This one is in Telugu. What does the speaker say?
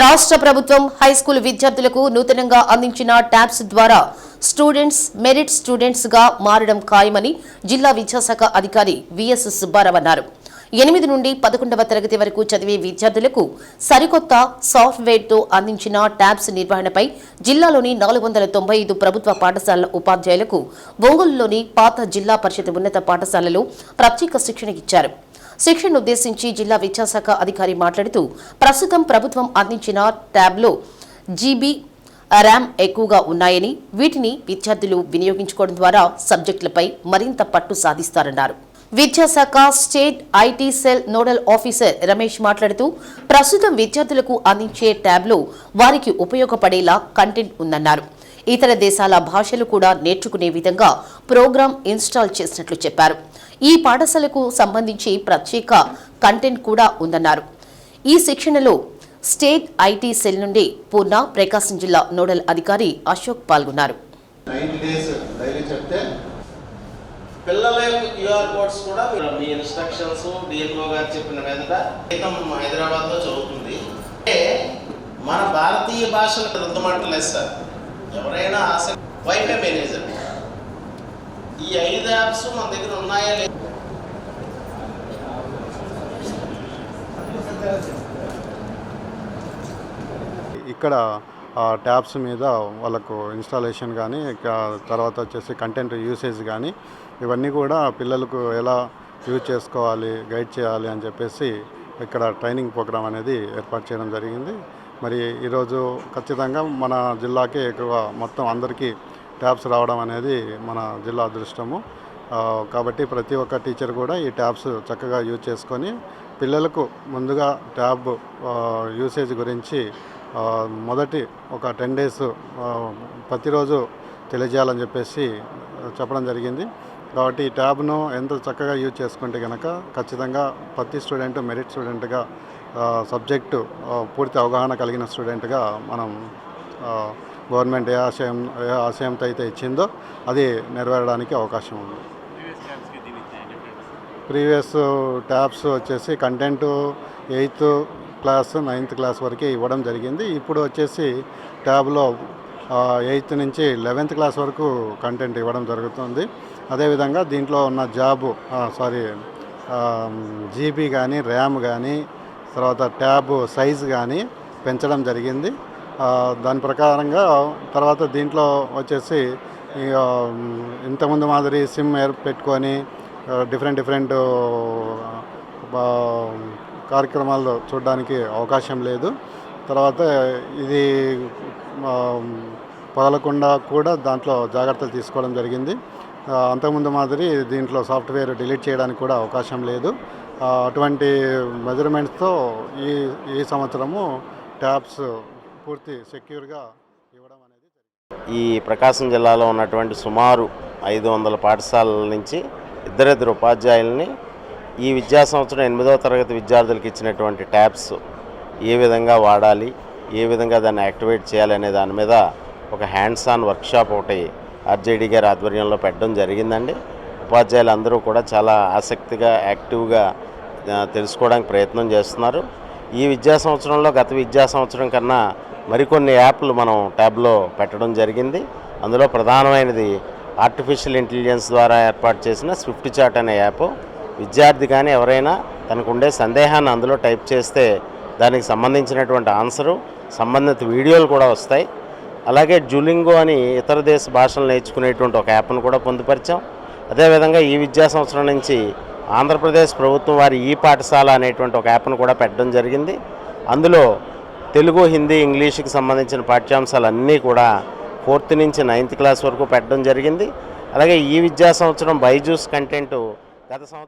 రాష్ట్ర ప్రభుత్వం హైస్కూల్ విద్యార్థులకు నూతనంగా అందించిన ట్యాబ్స్ ద్వారా స్టూడెంట్స్ మెరిట్ స్టూడెంట్స్గా మారడం ఖాయమని జిల్లా విద్యాశాఖ అధికారి విఎస్ సుబ్బారావు అన్నారు. ఎనిమిది నుండి పదకొండవ తరగతి వరకు చదివే విద్యార్థులకు సరికొత్త సాఫ్ట్వేర్తో అందించిన ట్యాబ్స్ నిర్వహణపై జిల్లాలోని నాలుగు వందల తొంభై ఐదు ప్రభుత్వ పాఠశాలల ఉపాధ్యాయులకు ఒంగోలులోని పాత జిల్లా పరిషత్ ఉన్నత పాఠశాలలో ప్రత్యేక శిక్షణ ఇచ్చారు. శిక్షణను ఉద్దేశించి జిల్లా విద్యాశాఖ అధికారి మాట్లాడుతూ ప్రస్తుతం ప్రభుత్వం అందించిన ట్యాబ్లో జీబీ ర్యామ్ ఎక్కువగా ఉన్నాయని వీటిని విద్యార్థులు వినియోగించుకోవడం ద్వారా సబ్జెక్టులపై మరింత పట్టు సాధిస్తారన్నారు. విద్యాశాఖ state IT cell nodal officer Ramesh మాట్లాడుతూ ప్రస్తుతం విద్యార్థులకు అందించే ట్యాబ్లో వారికి ఉపయోగపడేలా కంటెంట్ ఉందన్నారు. ఇతర దేశాల భాషలు కూడా నేర్చుకునే విధంగా ప్రోగ్రాం ఇన్స్టాల్ చేసినట్లు చెప్పారు. ఈ పాఠశాలకు సంబంధించి ప్రత్యేక కంటెంట్ కూడా ఉందన్నారు. ఈ శిక్షణలో స్టేట్ ఐటీ సెల్ నుండి పూర్ణ ప్రకాశం జిల్లా నోడల్ అధికారి అశోక్ పాల్గొన్నారు. పిల్లల క్యూఆర్ కోడ్స్ కూడా మీ ఇన్స్ట్రక్షన్స్ డిఎల్ఓ గారు చెప్పిన మీద క్రితం హైదరాబాద్లో చదువుతుంది. మన భారతీయ భాషను రుద్దమంటలేదు సార్. ఎవరైనా ఆసక్తి వైఫై మేనేజర్. ఈ ఐదు యాప్స్ మన దగ్గర ఉన్నాయా లేదా? ఇక్కడ ఆ ట్యాబ్స్ మీద వాళ్ళకు ఇన్స్టాలేషన్ కానీ తర్వాత వచ్చేసి కంటెంట్ యూసేజ్ కానీ ఇవన్నీ కూడా పిల్లలకు ఎలా యూజ్ చేసుకోవాలి గైడ్ చేయాలి అని చెప్పేసి ఇక్కడ ట్రైనింగ్ ప్రోగ్రామ్ అనేది ఏర్పాటు చేయడం జరిగింది. మరి ఈరోజు ఖచ్చితంగా మన జిల్లాకే ఎక్కువ మొత్తం అందరికీ ట్యాబ్స్ రావడం అనేది మన జిల్లా అదృష్టము. కాబట్టి ప్రతి ఒక్క టీచర్ కూడా ఈ ట్యాబ్స్ చక్కగా యూజ్ చేసుకొని పిల్లలకు ముందుగా ట్యాబ్ యూసేజ్ గురించి మొదటి ఒక టెన్ డేస్ ప్రతిరోజు తెలియజేయాలని చెప్పేసి చెప్పడం జరిగింది. కాబట్టి ఈ ట్యాబ్ను ఎంత చక్కగా యూజ్ చేసుకుంటే కనుక ఖచ్చితంగా ప్రతి స్టూడెంట్ మెరిట్ స్టూడెంట్గా సబ్జెక్టు పూర్తి అవగాహన కలిగిన స్టూడెంట్గా మనం గవర్నమెంట్ ఏ ఆశయం ఏ ఆశయంతో అయితే ఇచ్చిందో అది నెరవేరడానికి అవకాశం ఉంది. ప్రీవియస్ ట్యాబ్స్ వచ్చేసి content eighth class ninth class వరకే ఇవ్వడం జరిగింది. ఇప్పుడు వచ్చేసి ట్యాబ్లో ఎయిత్ నుంచి లెవెన్త్ క్లాస్ వరకు కంటెంట్ ఇవ్వడం జరుగుతుంది. అదేవిధంగా దీంట్లో ఉన్న జాబ్ సారీ జీబీ కానీ ర్యామ్ కానీ తర్వాత ట్యాబ్ సైజ్ కానీ పెంచడం జరిగింది. దాని ప్రకారంగా తర్వాత దీంట్లో వచ్చేసి ఇంతకుముందు మాదిరి సిమ్ ఏర్ పెట్టుకొని డిఫరెంట్ డిఫరెంట్ కార్యక్రమాలు చూడడానికి అవకాశం లేదు. తర్వాత ఇది పగలకుండా కూడా దాంట్లో జాగ్రత్తలు తీసుకోవడం జరిగింది. అంతకుముందు మాదిరి దీంట్లో సాఫ్ట్వేర్ డిలీట్ చేయడానికి కూడా అవకాశం లేదు. అటువంటి మెజర్మెంట్స్తో ఈ ఈ సంవత్సరము ట్యాబ్స్ పూర్తి సెక్యూర్గా ఇవ్వడం అనేది ఈ ప్రకాశం జిల్లాలో ఉన్నటువంటి సుమారు ఐదు వందల పాఠశాలల నుంచి ఇద్దరిద్దరు ఉపాధ్యాయుల్ని ఈ విద్యా సంవత్సరం ఎనిమిదవ తరగతి విద్యార్థులకు ఇచ్చినటువంటి ట్యాబ్స్ ఏ విధంగా వాడాలి ఏ విధంగా దాన్ని యాక్టివేట్ చేయాలి అనే దాని మీద ఒక హ్యాండ్స్ ఆన్ వర్క్షాప్ ఒకటి ఆర్జేడీ గారి ఆధ్వర్యంలో పెట్టడం జరిగిందండి. ఉపాధ్యాయులు అందరూ కూడా చాలా ఆసక్తిగా యాక్టివ్గా తెలుసుకోవడానికి ప్రయత్నం చేస్తున్నారు. ఈ విద్యా సంవత్సరంలో గత విద్యా సంవత్సరం కన్నా మరికొన్ని యాప్లు మనం ట్యాబ్లో పెట్టడం జరిగింది. అందులో ప్రధానమైనది ఆర్టిఫిషియల్ ఇంటెలిజెన్స్ ద్వారా ఏర్పాటు చేసిన స్విఫ్ట్ చాట్ అనే యాప్. విద్యార్థి కానీ ఎవరైనా తనకు ఉండే సందేహాన్ని అందులో టైప్ చేస్తే దానికి సంబంధించినటువంటి ఆన్సరు సంబంధిత వీడియోలు కూడా వస్తాయి. అలాగే జులింగో అని ఇతర దేశ భాషలు నేర్చుకునేటువంటి ఒక యాప్ను కూడా పొందుపరిచాం. అదేవిధంగా ఈ విద్యా సంవత్సరం నుంచి ఆంధ్రప్రదేశ్ ప్రభుత్వం వారి ఈ పాఠశాల అనేటువంటి ఒక యాప్ను కూడా పెట్టడం జరిగింది. అందులో తెలుగు హిందీ ఇంగ్లీష్కి సంబంధించిన పాఠ్యాంశాలు అన్నీ కూడా ఫోర్త్ నుంచి నైన్త్ క్లాస్ వరకు పెట్టడం జరిగింది. అలాగే ఈ విద్యా సంవత్సరం బైజూస్ కంటెంట్ గత సంవత్సరం